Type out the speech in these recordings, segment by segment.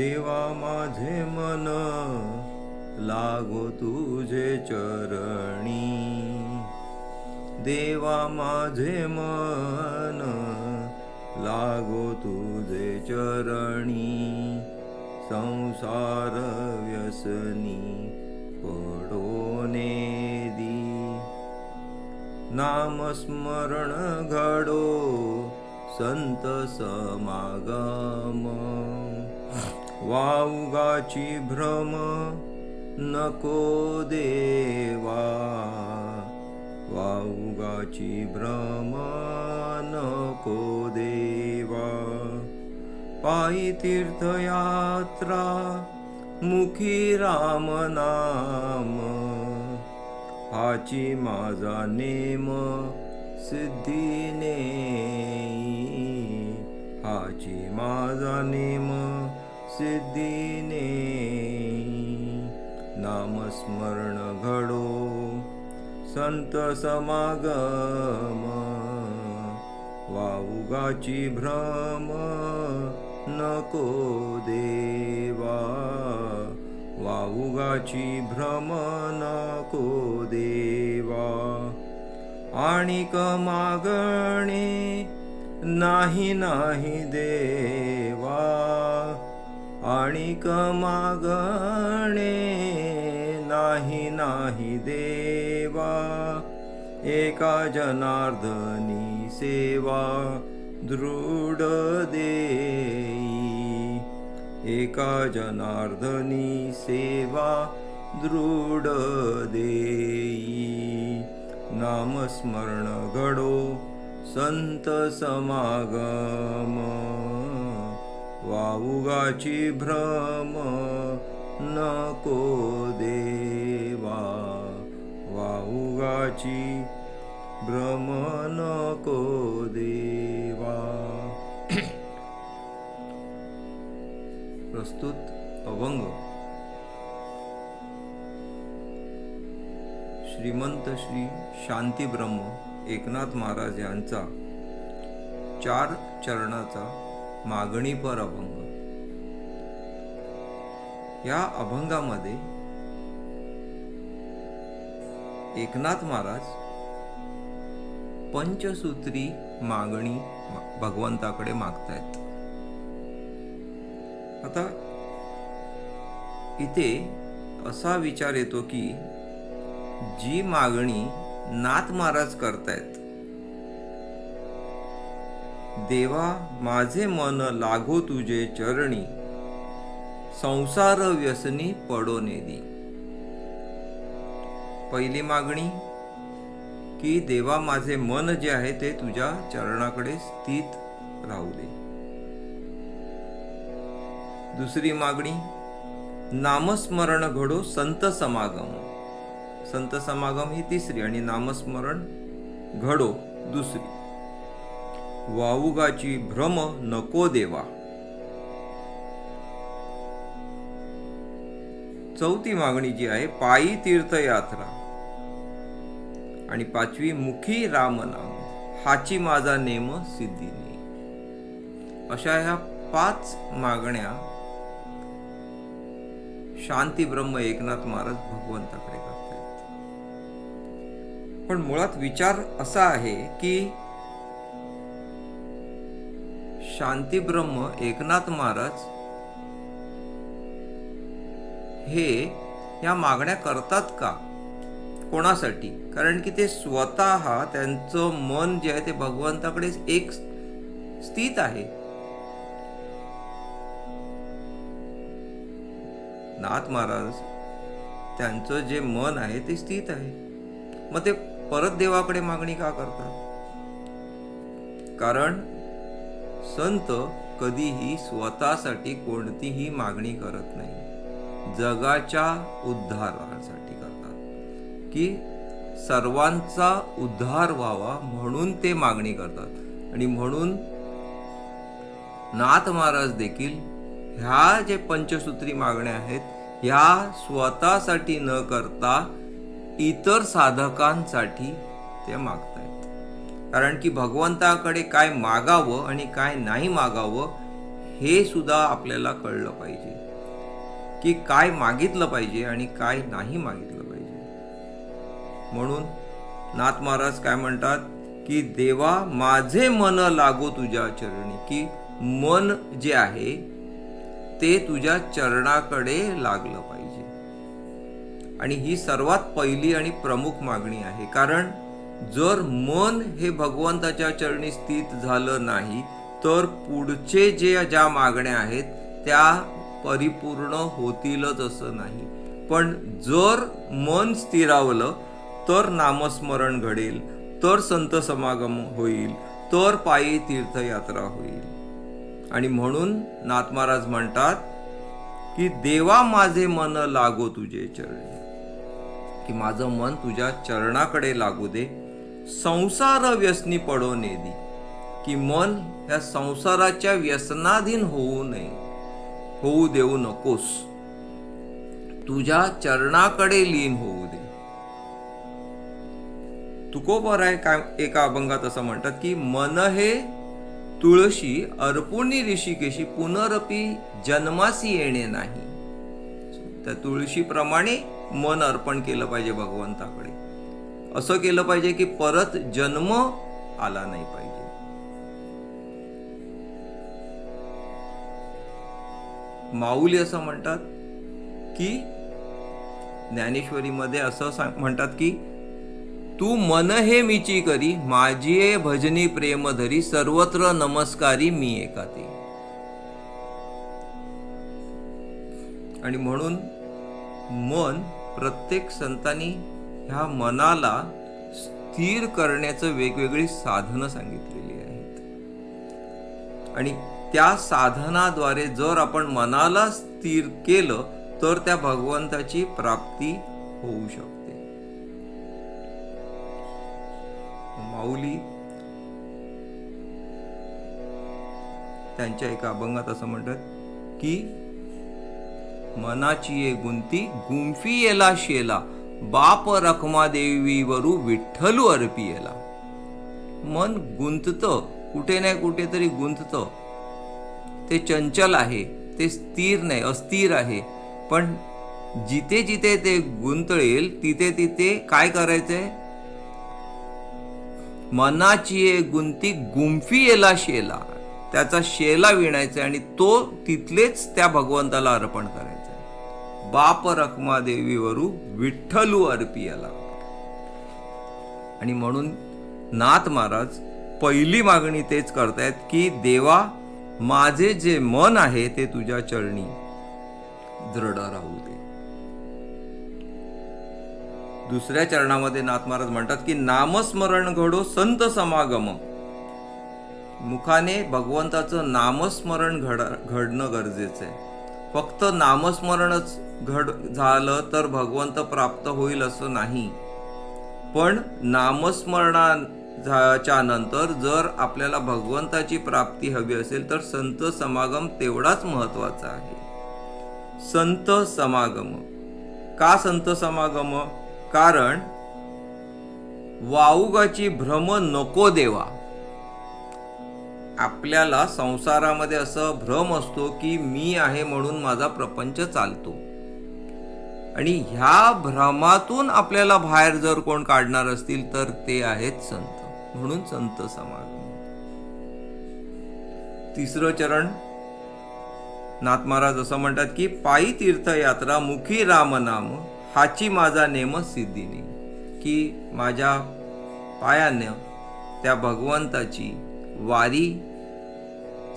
देवा माझे मन लागो तुझे चरणी. देवा माझे मन लागो तुझे चरणी. संसार व्यसनी दी. नामस्मरण घडो संत समागम वाऊगाची भ्रम नको देवा. वाऊगाची भ्रम नको देवा. पायी तीर्थयात्रा मुखी राम नाम. हाची माझा नेम सिद्धीने हाची माझा नेम सिद्धीने नामस्मरण घडो संत समागम वाऊगाची भ्रम नको देवा वाऊगाची भ्रम नको देवा. आणिक मागणे नाही नाही देवा. आणिक मागणे नाही नाही देवा. एका जनार्दनी सेवा दृढ देई. एका जनार्दनी सेवा दृढ देई. नामस्मरण घडो संत समागम. वाऊगाची भ्रम नको देवा. वाऊगाची भ्रम नको देवा. प्रस्तुत अभंग श्रीमंत श्री शांती ब्रह्म एकनाथ महाराज यांचा चार चरणाचा मागणी पर अभंग. या अभंगामध्ये एकनाथ महाराज पंचसूत्री मागणी भगवंताकडे मागतायत. आता इथे असा विचार येतो की जी मागणी नाथ महाराज करतायत देवा माझे मन लागो तुझे चरणी. संसार व्यसनी पडो नेदी पहिली मागणी की देवा माझे मन जे आहे ते तुझ्या चरणाकडे स्थित राहू दे. दुसरी मागणी नामस्मरण घडो संत समागम. संत समागम ही तिसरी आणि नामस्मरण घडो दुसरी. वाऊगाची भ्रम नको देवा. चौथी मागणी जी आहे पायी तीर्थयात्रा. आणि पाचवी मुखी रामनाम. हाची माझा नेम सिद्धीने. अशा ह्या पाच मागण्या शांती ब्रह्म एकनाथ महाराज भगवंताकडे करतात पण मुळात विचार असा आहे की शांती ब्रह्म एकनाथ महाराज हे या मागण्या करतात का? कोणासाठी? कारण की ते स्वतः त्यांचं मन जे आहे ते भगवंताकडे एक स्थित आहे. नाथ महाराज त्यांचं जे मन आहे ते स्थित आहे. मग ते परत देवाकडे मागणी का करतात? कारण संत कधीही स्वतःसाठी कोणतीही मागणी करत नाही. जगाच्या उद्धारासाठी करतात. की सर्वांचा उद्धार व्हावा म्हणून ते मागणी करतात. आणि म्हणून नाथ महाराज देखील ह्या जे पंचसूत्री मागण्या आहेत ह्या स्वतःसाठी न करता इतर साधकांसाठी ते मागतात कारण की भगवंताकडे काय मागावं आणि काय नाही मागावं हे सुद्धा आपल्याला कळलं पाहिजे. की काय मागितलं पाहिजे आणि काय नाही मागितलं पाहिजे. म्हणून नाथ महाराज काय म्हणतात की देवा माझे मन लागो तुझ्या चरणी की मन जे आहे ते तुझ्या चरणाकडे लागलं पाहिजे. आणि ही सर्वात पहिली आणि प्रमुख मागणी आहे. कारण जर मन हे भगवंताच्या चरणी स्थित झालं नाही तर पुढचे जे ज्या मागण्या आहेत त्या परिपूर्ण होतीलच असं नाही. पण जर मन स्थिरावलं तर नामस्मरण घडेल तर संत समागम होईल तर पायी तीर्थयात्रा होईल. आणि म्हणून नाथ महाराज म्हणतात की देवा माझे मन लागो तुझे चरणी. की माझं मन तुझ्या चरणाकडे लागू दे संसार व्यसनी पडो नेदी की मन या संसाराच्या व्यसनाधीन होऊ नये. होऊ देऊ नकोस. तुझ्या चरणाकडे लीन होऊ दे. तुकोबर आहे काय एका अभंगात असं म्हणतात की मन हे तुळशी अर्पुणी ऋषिकेशी पुनरपी जन्मासी येणे नाही. त्या तुळशीप्रमाणे मन अर्पण केलं पाहिजे भगवंताकडे. असं केलं पाहिजे की परत जन्म आला नाही पाहिजे. माऊली असं म्हणतात की ज्ञानेश्वरीमध्ये असं सांग म्हणतात की तू मन हे मीची करी माझी भजनी प्रेम धरी सर्वत्र नमस्कारी मी एका ते आणि म्हणून मन प्रत्येक संतांनी ह्या मनाला स्थिर करण्याचं वेगवेगळी साधनं सांगितलेली आहेत. आणि त्या साधनाद्वारे जर आपण मनाला स्थिर केलं तर त्या भगवंताची प्राप्ती होऊ शकते. माऊली त्यांच्या एका अभंगात असं म्हणतात की मनाची ये गुंती गुंफी येला शेला बाप रखमादेवीवरू वरू विठ्ठलू अर्पी येला मन गुंतत कुठे नाही कुठे तरी गुंतत. ते चंचल आहे ते स्थिर नाही अस्थिर आहे. पण जिथे जिथे ते गुंतळेल तिथे तिथे काय करायचंय? मनाची एक गुंती गुंफी येला शेला. त्याचा शेला विणायचा आणि तो तिथलेच त्या भगवंताला अर्पण करायचा बाप रखमादेवीवरू विठ्ठलू अर्पियाला. आणि म्हणून नाथ महाराज पहिली मागणी तेच करतायत की देवा माझे जे मन आहे ते तुझ्या चरणी दृढ राहू दे. दुसऱ्या चरणामध्ये नाथ महाराज म्हणतात की नामस्मरण घडो संत समागम. मुखाने भगवंताचं नामस्मरण घड घडणं गरजेचं आहे. फक्त नामस्मरणच घड झालं तर भगवंत प्राप्त होईल असं नाही. पण नामस्मरणाच्या नंतर जर आपल्याला भगवंताची प्राप्ती हवी असेल तर संत समागम तेवढाच महत्त्वाचा आहे. संत समागम. का संत समागम? कारण वाऊगाची भ्रम नको देवा. आपल्याला संसारामध्ये असं भ्रम असतो की मी आहे म्हणून माझा प्रपंच चालतो. आणि ह्या भ्रमातून आपल्याला बाहेर जर कोण काढणार असतील तर ते आहेत संत. म्हणून संत समागम. तिसरं चरण. नाथ महाराज असं म्हणतात की पायी तीर्थयात्रा मुखी राम नाम हाची माझा नेम सिद्धीने. की माझ्या पायानं त्या भगवंताची वारी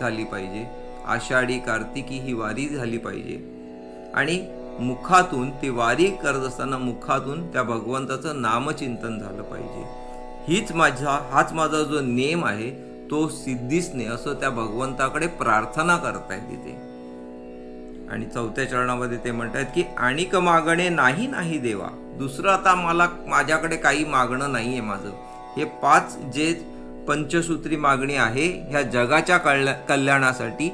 झाली पाहिजे. आषाढी कार्तिकी ही वारी झाली पाहिजे. आणि मुखातून ती वारी करत असताना मुखातून त्या भगवंताचं नामचिंतन झालं पाहिजे. हीच माझा हाच माझा जो नेम आहे तो सिद्धीसने असं त्या भगवंताकडे प्रार्थना करतायत तिथे. आणि चौथ्या चरणामध्ये ते म्हणतात की आणिक मागणे नाही नाही देवा. दुसरं आता मला माझ्याकडे काही मागणं नाही आहे माझं. हे पाच जे पंचसूत्री मागणी आहे. ह्या जगाच्या कल्या कल्याणासाठी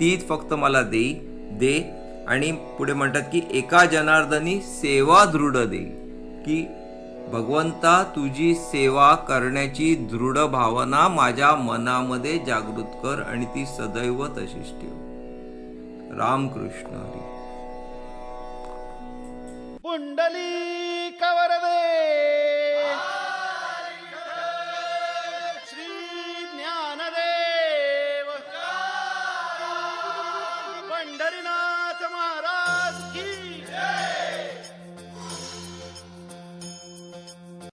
तीच फक्त मला देई दे आणि पुढे म्हणतात की एका जनार्दनी सेवा दृढ दे की भगवंता तुझी सेवा करण्याची दृढ भावना माझ्या मनामध्ये जागृत कर आणि ती सदैव तशीच ठेव. रामकृष्ण हरी. पुंडली